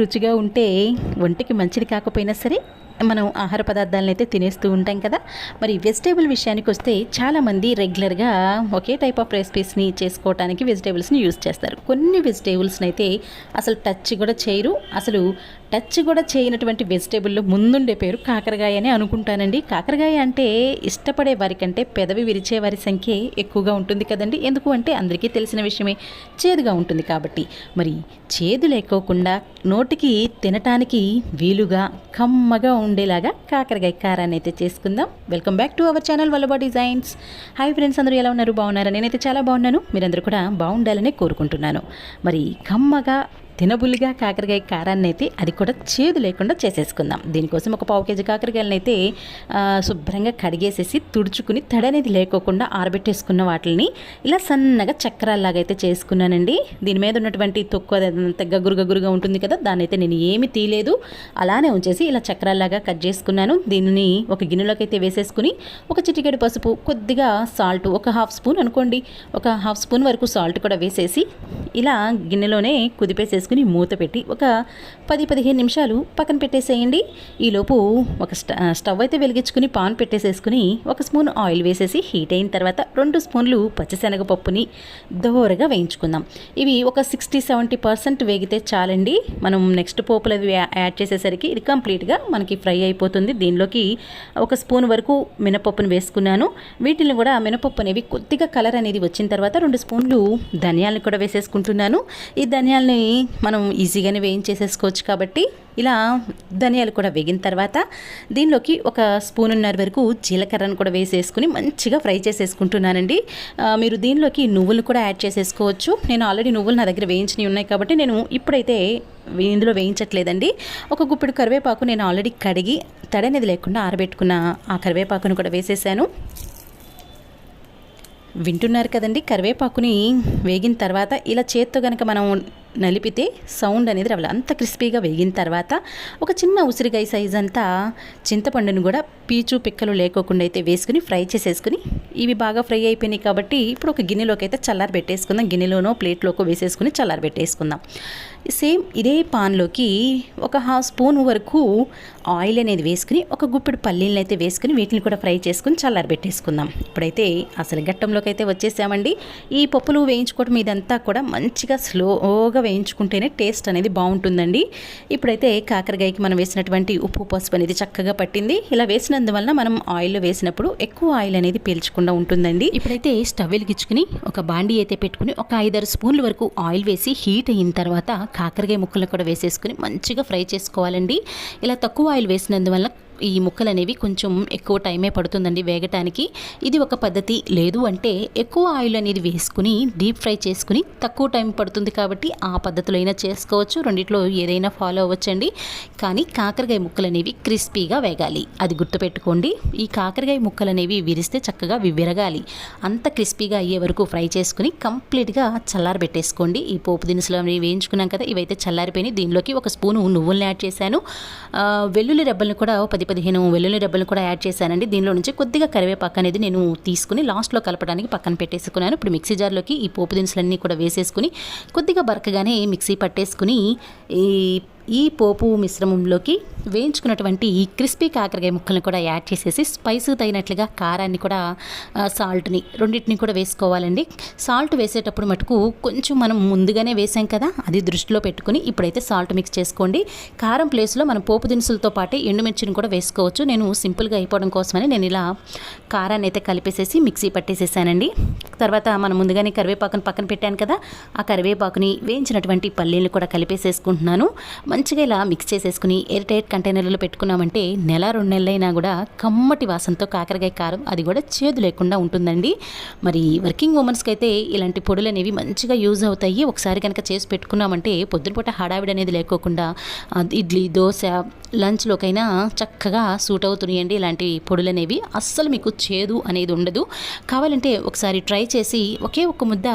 రుచిగా ఉంటే ఒంటికి మంచిది కాకపోయినా సరే మనం ఆహార పదార్థాలను అయితే తినేస్తూ ఉంటాం కదా. మరి వెజిటేబుల్ విషయానికి వస్తే చాలామంది రెగ్యులర్గా ఒకే టైప్ ఆఫ్ రెసిపీస్ని చేసుకోవడానికి వెజిటేబుల్స్ని యూజ్ చేస్తారు. కొన్ని వెజిటేబుల్స్ని అయితే అసలు టచ్ కూడా చేయరు. అసలు టచ్ కూడా చేయనటువంటి వెజిటేబుల్లో ముందుండే పేరు కాకరకాయ అని అనుకుంటానండి. కాకరకాయ అంటే ఇష్టపడే వారికంటే పెదవి విరిచే వారి సంఖ్య ఎక్కువగా ఉంటుంది కదండి. ఎందుకు అంటే అందరికీ తెలిసిన విషయమే. చేదుగా ఉంటుంది కాబట్టి. మరి చేదు లేకోకుండా నోటికి తినటానికి వీలుగా కమ్మగా ఉండేలాగా కాకరకాయ కారాన్ని అయితే చేసుకుందాం. Welcome back to our channel Vallabha designs hi friends అందరూ ఎలా ఉన్నారు? బాగున్నారా? నేనైతే చాలా బాగున్నాను. మీరందరూ కూడా బాగుండాలని కోరుకుంటున్నాను. మరి కమ్మగా తినబుల్లిగా కాకరకాయ కారాన్ని అయితే అది కూడా చేదు లేకుండా చేసేసుకుందాం. దీనికోసం ఒక పావు కేజీ కాకరకాయలను అయితే శుభ్రంగా కడిగేసేసి తుడుచుకుని తడి అనేది లేకోకుండా ఆరబెట్టేసుకున్న వాటిని ఇలా సన్నగా చక్రాల్లాగా అయితే చేసుకున్నానండి. దీని మీద ఉన్నటువంటి తొక్కు అదంతా గగురు గగురుగా ఉంటుంది కదా దాన్ని అయితే నేను ఏమి తీయలేదు. అలానే ఉంచేసి ఇలా చక్రాల్లాగా కట్ చేసుకున్నాను. దీనిని ఒక గిన్నెలోకి అయితే వేసేసుకుని ఒక చిటికెడు పసుపు కొద్దిగా సాల్ట్ ఒక హాఫ్ స్పూన్ అనుకోండి ఒక హాఫ్ స్పూన్ వరకు సాల్ట్ కూడా వేసేసి ఇలా గిన్నెలోనే కుదిపేసేసుకుని మూత పెట్టి ఒక పది పదిహేను నిమిషాలు పక్కన పెట్టేసేయండి. ఈలోపు ఒక స్ట స్టవ్ అయితే వెలిగించుకుని పాన్ పెట్టేసేసుకుని ఒక స్పూన్ ఆయిల్ వేసేసి హీట్ అయిన తర్వాత రెండు స్పూన్లు పచ్చిశనగపప్పుని దోరగా వేయించుకుందాం. ఇవి ఒక సిక్స్టీ సెవెంటీ పర్సెంట్ వేగితే చాలండి. మనం నెక్స్ట్ పోపులు అవి యాడ్ చేసేసరికి ఇది కంప్లీట్గా మనకి ఫ్రై అయిపోతుంది. దీనిలోకి ఒక స్పూన్ వరకు మినపప్పును వేసుకున్నాను. వీటిని కూడా మినపప్పు అనేవి కొద్దిగా కలర్ అనేది వచ్చిన తర్వాత రెండు స్పూన్లు ధనియాలను కూడా వేసేసుకుంటున్నాను. ఈ ధనియాలని మనం ఈజీగానే వేయించేసేసుకోవచ్చు కాబట్టి ఇలా ధనియాలు కూడా వేగిన తర్వాత దీనిలోకి ఒక స్పూనున్నర వరకు జీలకర్రను కూడా వేసేసుకుని మంచిగా ఫ్రై చేసేసుకుంటున్నానండి. మీరు దీనిలోకి నువ్వులు కూడా యాడ్ చేసేసుకోవచ్చు. నేను ఆల్రెడీ నువ్వులు నా దగ్గర వేయించినవి ఉన్నాయి కాబట్టి నేను ఇప్పుడైతే ఇందులో వేయించట్లేదండి. ఒక గుప్పిడి కరివేపాకు నేను ఆల్రెడీ కడిగి తడనేది లేకుండా ఆరబెట్టుకున్న ఆ కరివేపాకును కూడా వేసేసాను. వింటున్నారు కదండి కరివేపాకుని వేగిన తర్వాత ఇలా చేత్తో కనుక మనం నలిపితే సౌండ్ అనేది రావాలి. అంత క్రిస్పీగా వేగిన తర్వాత ఒక చిన్న ఉసిరికాయ సైజ్ అంతా చింతపండును కూడా పీచు పిక్కలు లేకోకుండా అయితే వేసుకుని ఫ్రై చేసేసుకుని ఇవి బాగా ఫ్రై అయిపోయినాయి కాబట్టి ఇప్పుడు ఒక గిన్నెలోకి అయితే చల్లారి పెట్టేసుకుందాం. గిన్నెలోనో ప్లేట్లోకో వేసేసుకుని చల్లారి పెట్టేసుకుందాం. సేమ్ ఇదే పాన్లోకి ఒక హాఫ్ స్పూన్ వరకు ఆయిల్ అనేది వేసుకుని ఒక గుప్పెడు పల్లీలను అయితే వేసుకుని వీటిని కూడా ఫ్రై చేసుకుని చల్లారి పెట్టేసుకుందాం. ఇప్పుడైతే అసలు ఘట్టంలోకి అయితే వచ్చేసామండి. ఈ పప్పులు వేయించుకోవడం ఇదంతా కూడా మంచిగా స్లోగా వేయించుకుంటేనే టేస్ట్ అనేది బాగుంటుందండి. ఇప్పుడైతే కాకరకాయకి మనం వేసినటువంటి ఉప్పు పసుపు అనేది చక్కగా పట్టింది. ఇలా వేసినందువలన మనం ఆయిల్లో వేసినప్పుడు ఎక్కువ ఆయిల్ అనేది పీల్చకుండా ఉంటుందండి. ఇప్పుడైతే స్టవ్ వెలిగించుకుని ఒక బాండీ అయితే పెట్టుకుని ఒక ఐదారు స్పూన్ల వరకు ఆయిల్ వేసి హీట్ అయిన తర్వాత కాకరకాయ ముక్కలు కూడా వేసేసుకుని మంచిగా ఫ్రై చేసుకోవాలండి. ఇలా తక్కువ ఆయిల్ వేసినందువల్ల ఈ ముక్కలు అనేవి కొంచెం ఎక్కువ టైమే పడుతుందండి వేగటానికి. ఇది ఒక పద్ధతి లేదు అంటే ఎక్కువ ఆయిల్ అనేది వేసుకుని డీప్ ఫ్రై చేసుకుని తక్కువ టైం పడుతుంది కాబట్టి ఆ పద్ధతిలో అయినా చేసుకోవచ్చు. రెండిట్లో ఏదైనా ఫాలో అవ్వచ్చండి. కానీ కాకరకాయ ముక్కలు అనేవి క్రిస్పీగా వేగాలి. అది గుర్తుపెట్టుకోండి. ఈ కాకరకాయ ముక్కలు అనేవి విరిస్తే చక్కగా విరగాలి. అంత క్రిస్పీగా అయ్యే వరకు ఫ్రై చేసుకుని కంప్లీట్గా చల్లారబెట్టేసుకోండి ఈ పోపు దినుసులు అనేవి వేయించుకున్నాం కదా ఇవైతే చల్లారిపోయినాయి. దీనిలోకి ఒక స్పూను నువ్వులను యాడ్ చేశాను. వెల్లుల్లి రెబ్బలను కూడా పది పదిహేను వెల్లుల్లి డబ్బులు కూడా యాడ్ చేశానండి. దీనిలో నుంచి కొద్దిగా కరివేపాకు అనేది నేను తీసుకుని లాస్ట్లో కలపడానికి పక్కన పెట్టేసుకున్నాను. ఇప్పుడు మిక్సీ జార్లోకి ఈ పోపు దినుసులన్నీ కూడా వేసేసుకుని కొద్దిగా బరకగానే మిక్సీ పట్టేసుకుని ఈ ఈ పోపు మిశ్రమంలోకి వేయించుకున్నటువంటి ఈ క్రిస్పీ కాకరకాయ ముక్కలను కూడా యాడ్ చేసేసి స్పైస్ తగినట్లుగా కారాన్ని కూడా సాల్ట్ని రెండింటిని కూడా వేసుకోవాలండి. సాల్ట్ వేసేటప్పుడు మటుకు కొంచెం మనం ముందుగానే వేసాం కదా అది దృష్టిలో పెట్టుకుని ఇప్పుడైతే సాల్ట్ మిక్స్ చేసుకోండి. కారం ప్లేస్లో మనం పోపు దినుసులతో పాటు ఎండుమిర్చిని కూడా వేసుకోవచ్చు. నేను సింపుల్గా అయిపోవడం కోసమని నేను ఇలా కారాన్ని అయితే కలిపేసేసి మిక్సీ పట్టేసేసానండి. తర్వాత మనం ముందుగానే కరివేపాకుని పక్కన పెట్టాను కదా ఆ కరివేపాకుని వేయించినటువంటి పల్లీలు కూడా కలిపేసేసుకుంటున్నాను. మంచిగా ఇలా మిక్స్ చేసేసుకుని ఎయిర్ టైట్ కంటైనర్లో పెట్టుకున్నామంటే నెల రెండు నెలలైనా కూడా కమ్మటి వాసనతో కాకరకాయ కారం అది కూడా చేదు లేకుండా ఉంటుందండి. మరి వర్కింగ్ ఉమెన్స్కి అయితే ఇలాంటి పొడులు అనేవి మంచిగా యూజ్ అవుతాయి. ఒకసారి కనుక చేసి పెట్టుకున్నామంటే పొద్దునపూట హడావిడి అనేది లేకోకుండా ఇడ్లీ దోశ లంచ్లోకైనా చక్కగా సూట్ అవుతున్నాయండి ఇలాంటి పొడులు అనేవి. అస్సలు మీకు చేదు అనేది ఉండదు. కావాలంటే ఒకసారి ట్రై చేసి ఒకే ఒక్క ముద్ద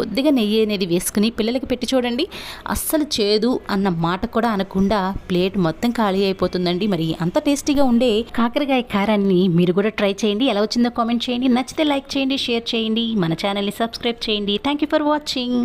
కొద్దిగా నెయ్యి అనేది వేసుకుని పిల్లలకి పెట్టి చూడండి. అస్సలు చేదు అన్న మాట కూడా కూడా అనకుండా ప్లేట్ మొత్తం ఖాళీ అయిపోతుందండి. మరి అంత టేస్టీగా ఉండే కాకరకాయ కారాన్ని మీరు కూడా ట్రై చేయండి. ఎలా వచ్చిందో కామెంట్ చేయండి. నచ్చితే లైక్ చేయండి షేర్ చేయండి. మన ఛానల్ని సబ్స్క్రైబ్ చేయండి. Thank you for watching